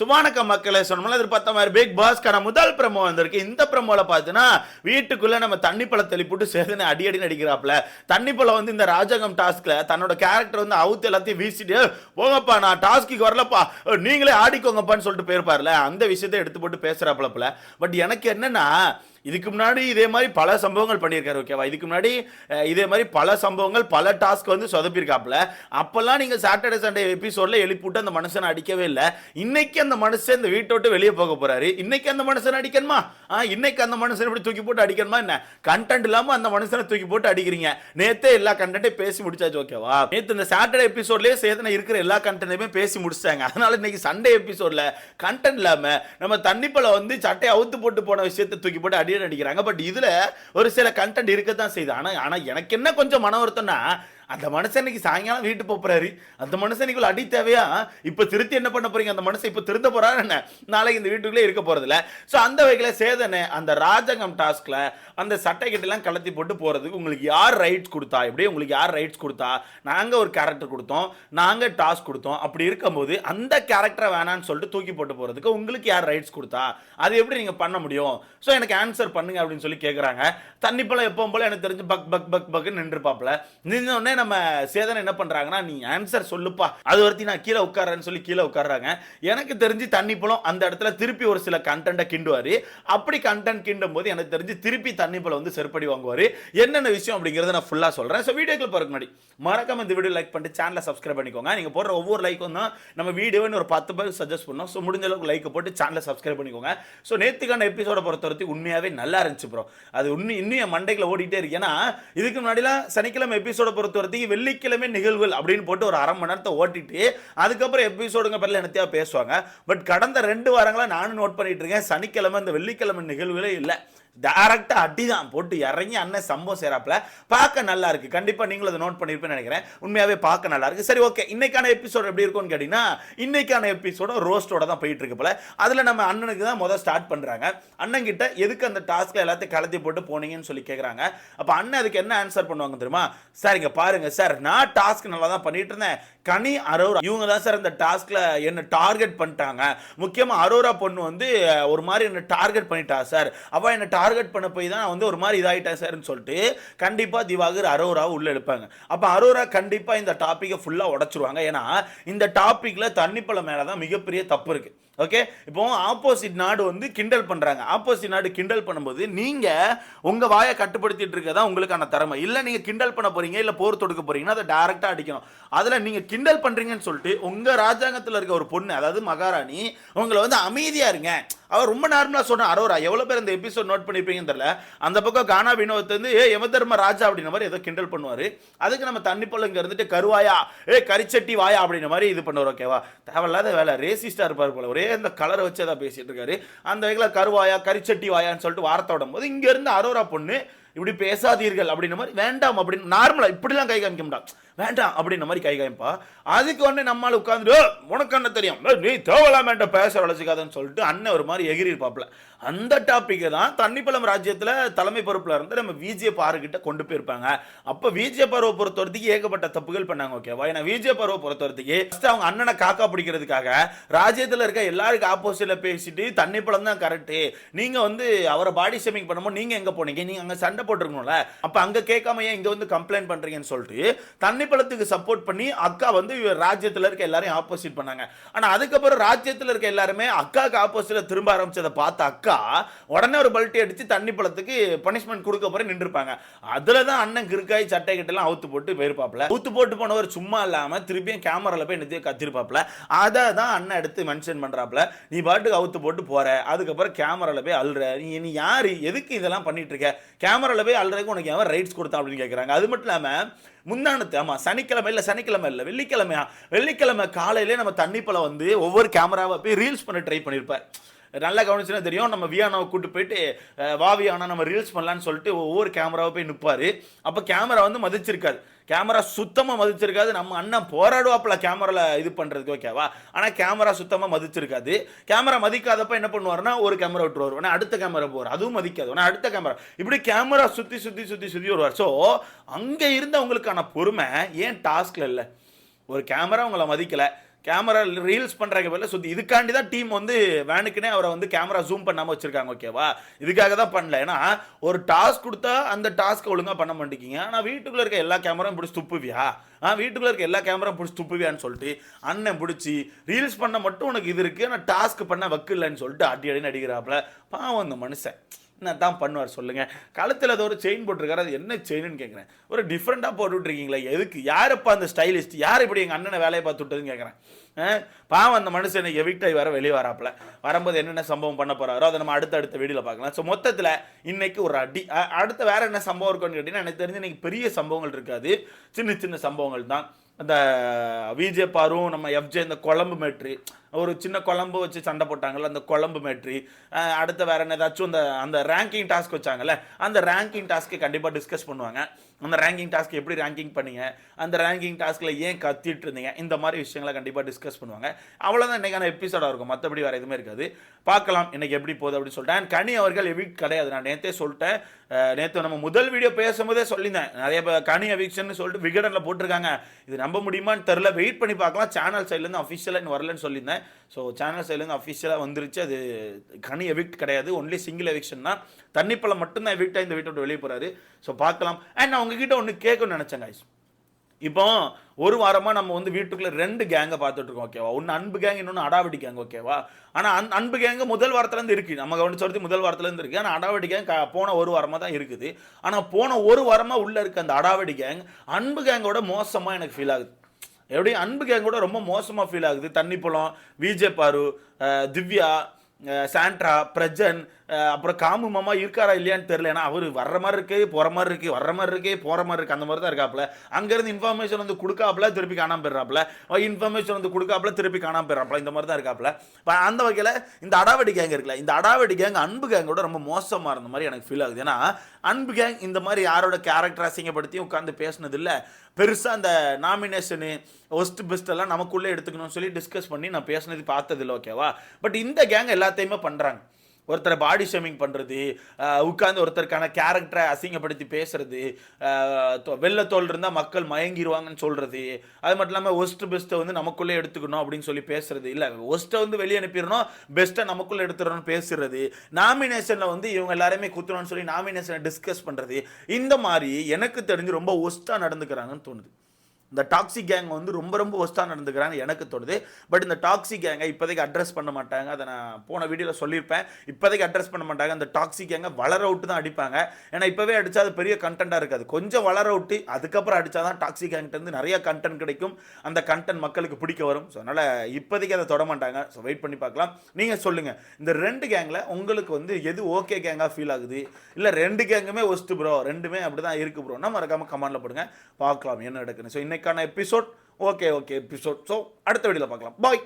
சுமானக்க மக்களை சொன்னோம்ல எதிர்பார்த்த மாதிரி பிக் பாஸ்க்கான முதல் பிரமோ வந்திருக்கு. இந்த பிரமோவில் பார்த்தீங்கன்னா வீட்டுக்குள்ளே நம்ம தண்ணி பழம் தெளிப்புட்டு சேதனை அடி அடி நடிக்கிறாப்ல தண்ணி பழம் வந்து இந்த ராஜகம் டாஸ்கில் தன்னோட கேரக்டர் வந்து அவுத்து எல்லாத்தையும் வீசிட்டு போங்கப்பா நான் டாஸ்க்கு வரலப்பா. நீங்களே ஆடிக்கோங்கப்பான்னு சொல்லிட்டு போயிருப்பார்ல. அந்த விஷயத்தை எடுத்து போட்டு பேசுறாப்ல பட் எனக்கு என்னன்னா இதுக்கு முன்னாடி இதே மாதிரி பல சம்பவங்கள் பண்ணியிருக்காரு ஓகேவா? இதுக்கு முன்னாடி இதே மாதிரி பல சம்பவங்கள் பல டாஸ்க் வந்து சொதப்பியிருக்காப்புல. அப்போல்லாம் நீங்கள் சாட்டர்டே சண்டே எபிசோடில் எழுப்பிவிட்டு அந்த மனுஷனை அடிக்கவே இல்லை. இன்னைக்கு அந்த மனுஷன் இந்த வீட்டை விட்டு வெளியே போக போகிறாரு இன்னைக்கு அந்த மனுஷனை அடிக்கணுமா? ஆ இன்னைக்கு அந்த மனுஷனை இப்படி தூக்கி போட்டு அடிக்கணுமா என்ன? கண்டென்ட் இல்லாமல் அந்த மனுஷனை தூக்கி போட்டு அடிக்கிறீங்க. நேற்றே எல்லா கண்டென்ட்டையும் பேசி முடிச்சாச்சு ஓகேவா? நேற்று இந்த சாட்டர்டே எபிசோட்லேயே சேதனை இருக்கிற எல்லா கண்டென்ட்டையுமே பேசி முடிச்சிட்டாங்க. அதனால இன்னைக்கு சண்டே எபிசோட்ல கண்டென்ட் இல்லாமல் நம்ம தண்ணிப்பழம் வந்து சட்டையை அவுத்து போட்டு போன விஷயத்தை தூக்கி போட்டு அடி நடிக்கிறாங்க. பட் இதுல ஒரு சில கண்டென்ட் இருக்க தான் செய்யுது. ஆனா ஆனா எனக்கு என்ன கொஞ்சம் மன வருத்தம்னா அந்த மனுஷன் இன்னைக்கு சாயங்காலம் வீட்டு போறாரு. அந்த மனுஷனுக்குள்ள அடி தேவையா? இப்ப திருத்தி என்ன பண்ண போறீங்க? அந்த மனுஷன் இப்ப திருந்த போறாரு என்ன? நாளைக்கு இந்த வீட்டுக்குள்ளே இருக்க போறதில்ல. ஸோ அந்த வகையில் சேதனை அந்த ராஜகம் டாஸ்க்ல அந்த சட்டை கிட்டலாம் கலத்தி போட்டு போறதுக்கு உங்களுக்கு யார் ரைட்ஸ் கொடுத்தா? எப்படி உங்களுக்கு யார் ரைட்ஸ் கொடுத்தா? நாங்க ஒரு கேரக்டர் கொடுத்தோம். நாங்க டாஸ்க் கொடுத்தோம். அப்படி இருக்கும்போது அந்த கேரக்டரை வேணான்னு சொல்லிட்டு தூக்கி போட்டு போறதுக்கு உங்களுக்கு யார் ரைட்ஸ் கொடுத்தா? அது எப்படி நீங்க பண்ண முடியும்? ஸோ எனக்கு ஆன்சர் பண்ணுங்க அப்படின்னு சொல்லி கேட்குறாங்க தண்ணி பழம் எப்பவும் போல எனக்கு தெரிஞ்சு பக் பக் பக் பக்னு நின்று நின்ன நின்று நம்ம சேதன் என்ன பண்றாங்கன்னா நீ ஆன்சர் சொல்லுப்பா. அது ஒருத்தி நான் கீழே உட்கார்றேன்னு சொல்லி கீழே உட்கார்றாங்க. எனக்கு தெரிஞ்சு தண்ணி பழம் அந்த இடத்துல திருப்பி ஒரு சில கண்டென்ட்டை கிண்டுவாரு. அப்படி கண்டென்ட் கிண்டும் போது எனக்கு தெரிஞ்சு திருப்பி தண்ணி பழம் வந்து செருப்படி வாங்குவாரு. என்னென்ன விஷயம் அப்படிங்கிறத நான் ஃபுல்லாக சொல்கிறேன் ஸோ வீடியோக்குள்ள போகிறக்கு முன்னாடி மறக்காம இந்த வீடியோ லைக் பண்ணிட்டு சேனலை சப்ஸ்கிரைப் பண்ணிக்கோங்க. நீங்கள் போடுற ஒவ்வொரு லைக்கும் தான் நம்ம வீடியோன்னு ஒரு பத்து பேர் சஜஸ்ட் பண்ணோம். ஸோ முடிஞ்ச அளவுக்கு லைக் போட்டு சேனலை சப்ஸ்கிரைப் பண்ணிக்கோங்க. ஸோ நேற்றுக்கான எபிசோட பொறுத்தவரைக்கும் உண்மையாகவே நல்லா இருந்துச்சு ப்ரோ அது இன்னும் இன்னும் என் மண்டைக்குள்ள ஓடிட்டே இருக்கு. ஏன்னா இதுக்கு முன்னாடிலாம் சனிக்கிழமை எபிசோட பொறுத்தவரை வரைக்கும் வெள்ளிக்கிழமை நிகழ்வுகள் அப்படின்னு போட்டு ஒரு அரை மணி நேரத்தை ஓட்டிட்டு அதுக்கப்புறம் எபிசோடுங்க பேரில் என்னத்தையா பேசுவாங்க. பட் கடந்த ரெண்டு வாரங்களாக நானும் நோட் பண்ணிட்டு இருக்கேன். சனிக்கிழமை இந்த வெள்ளிக்கிழமை நிகழ்வுகளே இல்லை. டேரெக்டாக அடி தான் போட்டு இறங்கி அண்ணன் சம்பவம் சேராப்பில் பார்க்க நல்லா இருக்கு. கண்டிப்பாக நீங்களும் அதை நோட் பண்ணிருப்பேன்னு நினைக்கிறேன். உண்மையாகவே பார்க்க நல்லா இருக்குது சரி ஓகே இன்னைக்கான எபிசோட் எப்படி இருக்கும்னு கேட்டிங்கன்னா இன்னைக்கான எபிசோட ரோஸ்டோட தான் போயிட்டு இருக்கு போல. அதில் நம்ம அண்ணனுக்கு தான் முதல் ஸ்டார்ட் பண்ணுறாங்க அண்ணன் கிட்ட எதுக்கு அந்த டாஸ்க்கில் எல்லாத்தையும் கலத்தி போட்டு போனீங்கன்னு சொல்லி கேட்குறாங்க அப்போ அண்ணன் அதுக்கு என்ன ஆன்சர் பண்ணுவாங்க தெரியுமா? சார் இங்கே பாருங்கள் சார் நான் டாஸ்க் நல்லா தான் பண்ணிட்டு இருந்தேன். கனி அரோரா இவங்க தான் சார் இந்த டாஸ்க்கில் என்ன டார்கெட் பண்ணிட்டாங்க. முக்கியமாக அரோரா பொண்ணு வந்து ஒரு மாதிரி என்ன டார்கெட் பண்ணிட்டா சார் அவள் என்ன டார்கெட் பண்ண போய் தான் வந்து ஒரு மாதிரி இதாயிட்டேன் சார்னு சொல்லிட்டு கண்டிப்பா திவாகர் அரோராவை உள்ள எடுப்பாங்க அப்ப அரோரா கண்டிப்பா இந்த டாப்பிக்கை ஃபுல்லா உடைச்சிருவாங்க. ஏன்னா இந்த டாபிக்ல தண்ணிப்பழம் மேலே தான் மிகப்பெரிய தப்பு இருக்கு. ஓகே இப்போ ஆப்போசிட் நாடு வந்து கிண்டல் பண்ணுறாங்க ஆப்போசிட் நாடு கிண்டல் பண்ணும்போது நீங்கள் உங்கள் வாயை கட்டுப்படுத்திட்டு இருக்கதா உங்களுக்கான திறமை. இல்லை நீங்கள் கிண்டல் பண்ண போகிறீங்க இல்லை போர் தொடுக்க போகிறீங்கன்னா அதை டேரெக்டாக அடிக்கணும். அதில் நீங்கள் கிண்டல் பண்ணுறீங்கன்னு சொல்லிட்டு உங்கள் ராஜாங்கத்தில் இருக்க ஒரு பொண்ணு அதாவது மகாராணி உங்களை வந்து அமைதியாக இருங்க. அவர் ரொம்ப நார்மலாக சொன்ன அரோரா எவ்வளோ பேர் இந்த எபிசோட் நோட் பண்ணிருப்பீங்கன்னு தெரியல. அந்த பக்கம் கானா வினோத் வந்து ஏ யமதர்ம ராஜா அப்படின்ற மாதிரி ஏதோ கிண்டல் பண்ணுவார். அதுக்கு நம்ம தண்ணி பழங்க இருந்துட்டு கருவாயா ஏ கரிச்சட்டி வாயா அப்படின்ற மாதிரி இது பண்ணுவார் ஓகேவா தேவையில்லாத வேலை. ரேசிஸ்டாக இருப்பார் போல. ஒரே இந்த கலரை வச்சு ஏதாவது பேசிட்டு இருக்காரு. அந்த வகையில் கருவாயா கரிச்சட்டி வாயான்னு சொல்லிட்டு வார்த்தை விடும் போது இங்க இருந்து அரோரா பொண்ணு இப்படி பேசாதீர்கள் அப்படின்ற மாதிரி வேண்டாம் அப்படின்னு நார்மலாக இப்படிலாம் கை காமிக்க மாட்டான் வேண்டாம் அப்படின்ற மாதிரி கை காமிப்பா. அதுக்கு உடனே நம்மளால் உட்காந்துட்டு உனக்கு என்ன தெரியும்? நீ தேவலாம் வேண்டாம் பேச வளர்ச்சிக்காதன்னு சொல்லிட்டு அண்ணன் ஒரு மாதிரி எகிரி இருப்பாப்ல அந்த டாப்பிக்கை தான் தண்ணிப்பழம் ராஜ்யத்தில் தலைமை பொறுப்பில் இருந்து நம்ம விஜய பாருக்கிட்ட கொண்டு போயிருப்பாங்க. அப்போ விஜய பருவ பொறுத்த ஏகப்பட்ட தப்புகள் பண்ணாங்க ஓகேவா ஏன்னா விஜய பருவ பொறுத்த வரைக்கும் அவங்க அண்ணனை காக்கா பிடிக்கிறதுக்காக ராஜ்யத்தில் இருக்க எல்லாருக்கும் ஆப்போசிட்ல பேசிட்டு தண்ணிப்பழம் தான் கரெக்டு நீங்கள் வந்து அவரை பாடி ஷேமிங் பண்ணும்போது நீங்கள் எங்கே போனீங்க? நீங்கள் அங்கே சண்டை போட்டிருக்கணும்ல. அப்ப அங்க கேட்காம ஏன் இங்க வந்து கம்ப்ளைண்ட் பண்றீங்கன்னு சொல்லிட்டு தண்ணி பழத்துக்கு சப்போர்ட் பண்ணி அக்கா வந்து ராஜ்யத்தில் இருக்க எல்லாரையும் ஆப்போசிட் பண்ணாங்க. ஆனா அதுக்கப்புறம் ராஜ்யத்தில் இருக்க எல்லாருமே அக்காவுக்கு ஆப்போசிட்ல திரும்ப ஆரம்பிச்சதை பார்த்த அக்கா உடனே ஒரு பல்ட்டி அடிச்சு தண்ணி பழத்துக்கு பனிஷ்மெண்ட் கொடுக்க போற நின்றுப்பாங்க. அதுல தான் அண்ணன் கிருக்காய் சட்டை கிட்டலாம் அவுத்து போட்டு போயிருப்பாப்ல அவுத்து போட்டு போனவர் சும்மா இல்லாம திருப்பியும் கேமரால போய் நிறுத்தி கத்திருப்பாப்ல அதை தான் அண்ணன் எடுத்து மென்ஷன் பண்றாப்ல நீ பாட்டுக்கு அவுத்து போட்டு போற. அதுக்கப்புறம் கேமரால போய் அழுற. நீ யாரு? எதுக்கு இதெல்லாம் பண்ணிட்டு இருக்க? கேமரால போய் ஆல்ரெடி உனக்கு எவன் ரைட்ஸ் கொடுத்தா அப்படின்னு கேட்குறாங்க அது மட்டும் இல்லாம முந்தானத்து ஆமா சனிக்கிழமை இல்லை சனிக்கிழமை இல்லை வெள்ளிக்கிழமையா? வெள்ளிக்கிழமை காலையிலே நம்ம தண்ணி பழம் வந்து ஒவ்வொரு கேமராவை போய் ரீல்ஸ் பண்ண ட்ரை பண்ணியிருப்பார் நல்லா கவனிச்சுன்னா தெரியும் நம்ம வியானாவை கூட்டு போயிட்டு வா வியானா நம்ம ரீல்ஸ் பண்ணலான்னு சொல்லிட்டு ஒவ்வொரு கேமராவை போய் நிற்பாரு அப்போ கேமரா வந்து மதிச்சிருக்காது கேமரா சுத்தமாக மதிச்சிருக்காது. நம்ம அண்ணன் போராடுவாப்புல கேமராவில் இது பண்ணுறதுக்கு ஓகேவா ஆனால் கேமரா சுத்தமாக மதிச்சிருக்காது. கேமரா மதிக்காதப்ப என்ன பண்ணுவாருன்னா ஒரு கேமரா விட்டுருவார். ஆனால் அடுத்த கேமரா போவார். அதுவும் மதிக்காது. ஆனால் அடுத்த கேமரா. இப்படி கேமரா சுற்றி சுற்றி சுற்றி சுற்றி வருவார். ஸோ அங்கே இருந்தவங்களுக்கான பொறுமை ஏன் டாஸ்கில் இல்லை? ஒரு கேமரா உங்களை மதிக்கல. கேமரா ரீல்ஸ் பண்ணுறாங்க பதில் சுத்தி இதுக்காண்டி தான் டீம் வந்து வேனுக்குனே அவரை வந்து கேமரா ஜூம் பண்ணாமல் வச்சுருக்காங்க ஓகேவா இதுக்காக தான் பண்ணல. ஏன்னா ஒரு டாஸ்க் கொடுத்தா அந்த டாஸ்க்கை ஒழுங்காக பண்ண மாட்டேங்கிங்க ஆனால் வீட்டுக்குள்ளே இருக்க எல்லா கேமராவும் பிடிச்சி துப்புவியா? ஆ வீட்டுக்குள்ளே இருக்க எல்லா கேமராவும் பிடிச்சி துப்புவியான்னு சொல்லிட்டு அண்ணன் பிடிச்சி ரீல்ஸ் பண்ண மட்டும் உனக்கு இது இருக்குது ஆனால் டாஸ்க் பண்ண வக்கில்லைன்னு சொல்லிட்டு அடி அடின்னு அடிக்கிறாப்புல. பாவம் அந்த மனுஷன். என்ன தான் பண்ணுவார் சொல்லுங்கள் கழுத்தில் ஏதோ ஒரு செயின் போட்டிருக்காரு அது என்ன செயின்னு கேட்குறேன் ஒரு டிஃப்ரெண்ட்டாக போட்டுட்ருக்கீங்களே எதுக்கு? யாரப்பா அந்த ஸ்டைலிஸ்ட் யார் இப்படி எங்கள் அண்ணனை வேலையை பார்த்து விட்டதுன்னு கேட்குறேன் பாவம் அந்த மனுஷன் எவிக்ட் ஆகி வர வெளியே வராப்புல. வரும்போது என்னென்ன சம்பவம் பண்ண போகிறாரோ அதை நம்ம அடுத்த அடுத்த வீடியோவில் பார்க்கலாம். ஸோ மொத்தத்தில் இன்னைக்கு ஒரு அடி அடுத்த வேறு என்ன சம்பவம் இருக்குன்னு கேட்டிங்கன்னா எனக்கு தெரிஞ்சு இன்றைக்கி பெரிய சம்பவங்கள் இருக்காது. சின்ன சின்ன சம்பவங்கள் தான். அந்த விஜே பாரும் நம்ம எஃப்ஜே இந்த குழம்பு மேட்ரு ஒரு சின்ன குழம்பு வச்சு சண்டை போட்டாங்கல்ல அந்த குழம்பு மேட்ரி அடுத்த வேறு வேற என்ன ஏதாச்சும் அந்த அந்த ரேங்கிங் டாஸ்க் வச்சாங்கல்ல அந்த ரேங்கிங் டாஸ்க்கு கண்டிப்பாக டிஸ்கஸ் பண்ணுவாங்க. அந்த ரேங்கிங் டாஸ்க் எப்படி ரேங்கிங் பண்ணீங்க? அந்த ரேங்கிங் டாஸ்க்கில் ஏன் கத்திட்டு இருந்தீங்க? இந்த மாதிரி விஷயங்களை கண்டிப்பாக டிஸ்கஸ் பண்ணுவாங்க. அவ்வளோதான் இன்னைக்கான எபிசோடாக இருக்கும். மற்றபடி வேறு எதுவுமே இருக்காது. பார்க்கலாம் இன்றைக்கி எப்படி போகுது அப்படின்னு சொல்லிட்டேன் And கனி அவர்கள் எவிக் கிடையாது. நான் நேற்றே சொல்லிட்டேன். நேற்று நம்ம முதல் வீடியோ பேசும்போதே சொல்லியிருந்தேன். நிறைய கனி எவிக்ஷன் சொல்லிட்டு விகடனில் போட்டிருக்காங்க. இது நம்ப முடியுமான்னு தெரில வெயிட் பண்ணி பார்க்கலாம். சேனல் சைட்லேருந்து அஃபிஷியலாக இன்னும் வரலன்னு சொல்லியிருந்தேன். ஸோ சேனல் சைட்லேருந்து அஃபிஷியலாக வந்துருச்சு. அது கனி எவிக்ட் கிடையாது. ஒன்லி சிங்கிள் எவிக்ஷன் தான். தண்ணிப்பழம் மட்டும்தான் எவிக்டாக இந்த வீட்டை விட்டு வெளியே போகிறாரு ஸோ பார்க்கலாம். அண்ட் நான் உங்ககிட்ட ஒன்று கேட்கணும்னு நினச்சேன் காய்ஸ் இப்போ ஒரு வாரமாக நம்ம வந்து வீட்டுக்குள்ளே ரெண்டு கேங்கை பார்த்துட்ருக்கோம் ஓகேவா ஒன்று அன்பு கேங் இன்னொன்று அடாவடி கேங் ஓகேவா ஆனால் அன் அன்பு கேங்கு முதல் வாரத்துலேருந்து இருக்குது நம்ம கவனிச்சு வரைக்கும் முதல் வாரத்துலேருந்து இருக்குது ஆனால் அடாவடி கேங் க- போன ஒரு வாரமாக தான் இருக்குது. ஆனால் போன ஒரு வாரமாக உள்ளே இருக்க அந்த அடாவடி கேங் அன்பு கேங்கோட மோசமாக எனக்கு ஃபீல் ஆகுது. எப்படி அன்பு கேங் கூட ரொம்ப மோசமாக ஃபீல் ஆகுது. தண்ணி பழம் விஜே பாரு திவ்யா சாண்ட்ரா பிரஜன் அப்புறம் காமு மாமா இருக்காரா இல்லையான்னு தெரியல. ஏன்னா அவர் வர்ற மாதிரி இருக்கு போகிற மாதிரி இருக்கு வர்ற மாதிரி இருக்கு போகிற மாதிரி இருக்கு அந்த மாதிரி தான் இருக்காப்ல அங்கேருந்து இன்ஃபர்மேஷன் வந்து கொடுக்காப்புல திருப்பி காணாமல் போயிடுறாப்ல இன்ஃபர்மேஷன் வந்து கொடுக்காப்புல திருப்பி காணாமல் போயிடுறாப்ல இந்த மாதிரி தான் இருக்காப்புல. அந்த வகையில் இந்த அடாவடி கேங் இருக்குல்ல இந்த அடாவடி கேங் அன்பு கேங்கோட ரொம்ப மோசமாக இருந்த மாதிரி எனக்கு ஃபீல் ஆகுது. ஏன்னா அன்பு கேங் இந்த மாதிரி யாரோட கேரக்டர் அசிங்கப்படுத்தியும் உட்காந்து பேசினதில்லை. பெருசாக அந்த நாமினேஷனு ஒஸ்ட் பெஸ்ட்டெல்லாம் நமக்குள்ளே எடுத்துக்கணும்னு சொல்லி டிஸ்கஸ் பண்ணி நான் பேசினது பார்த்ததில்ல ஓகேவா பட் இந்த கேங் எல்லாத்தையுமே பண்ணுறாங்க ஒருத்தரை பாடி ஷேமிங் பண்ணுறது உட்காந்து ஒருத்தருக்கான கேரக்டரை அசிங்கப்படுத்தி பேசுறது தொ- வெள்ளை தோல் இருந்தால் மக்கள் மயங்கிடுவாங்கன்னு சொல்கிறது அது மட்டும் இல்லாமல் ஒஸ்ட் பெஸ்ட்டை வந்து நமக்குள்ளே எடுத்துக்கணும் அப்படின்னு சொல்லி பேசுறது. இல்லை ஒஸ்ட்டை வந்து வெளியே அனுப்பிடணும் பெஸ்ட்டை நமக்குள்ளே எடுத்துடணும்னு பேசுறது. நாமினேஷனில் வந்து இவங்க எல்லாருமே குத்துறோம்னு சொல்லி நாமினேஷனை டிஸ்கஸ் பண்ணுறது இந்த மாதிரி எனக்கு தெரிஞ்சு ரொம்ப ஒஸ்ட்டாக நடந்துக்கிறாங்கன்னு தோணுது. இந்த டாக்ஸி கேங் வந்து ரொம்ப ரொம்ப ஒஸ்ட்டாக நடந்துக்கிறாங்க எனக்கு தோணுது. பட் இந்த டாக்ஸி கேங்கை இப்போதைக்கு அட்ரஸ் பண்ண மாட்டாங்க. அதை நான் போன வீடியோவில் சொல்லியிருப்பேன். இப்போதைக்கு அட்ரஸ் பண்ண மாட்டாங்க. அந்த டாக்ஸி கேங்கை வளர விட்டு தான் அடிப்பாங்க. ஏன்னா இப்போவே அடித்தா அது பெரிய கண்டென்ட்டாக இருக்காது. கொஞ்சம் வளர விட்டு அதுக்கப்புறம் அடித்தா தான் டாக்ஸி கேங்கிட்டேருந்து நிறைய கண்டென்ட் கிடைக்கும். அந்த கண்டென்ட் மக்களுக்கு பிடிக்க வரும். ஸோ அதனால் இப்போதைக்கு அதை தொட மாட்டாங்க. ஸோ வெயிட் பண்ணி பார்க்கலாம். நீங்கள் சொல்லுங்கள் இந்த ரெண்டு கேங்கில் உங்களுக்கு வந்து எது ஓகே கேங்காக ஃபீல் ஆகுது? இல்லை ரெண்டு கேங்குமே ஒஸ்ட்டு ப்ரோ ரெண்டுமே அப்படி தான் இருக்குது ப்ரோன்னா மறக்காமல் கமாண்டில் போடுங்க. பார்க்கலாம். என்ன நடக்குன்னு ஸோ இன்னைக்கான episode. Okay okay episode. So அடுத்த வீடியோவில் பார்க்கலாம். பாய்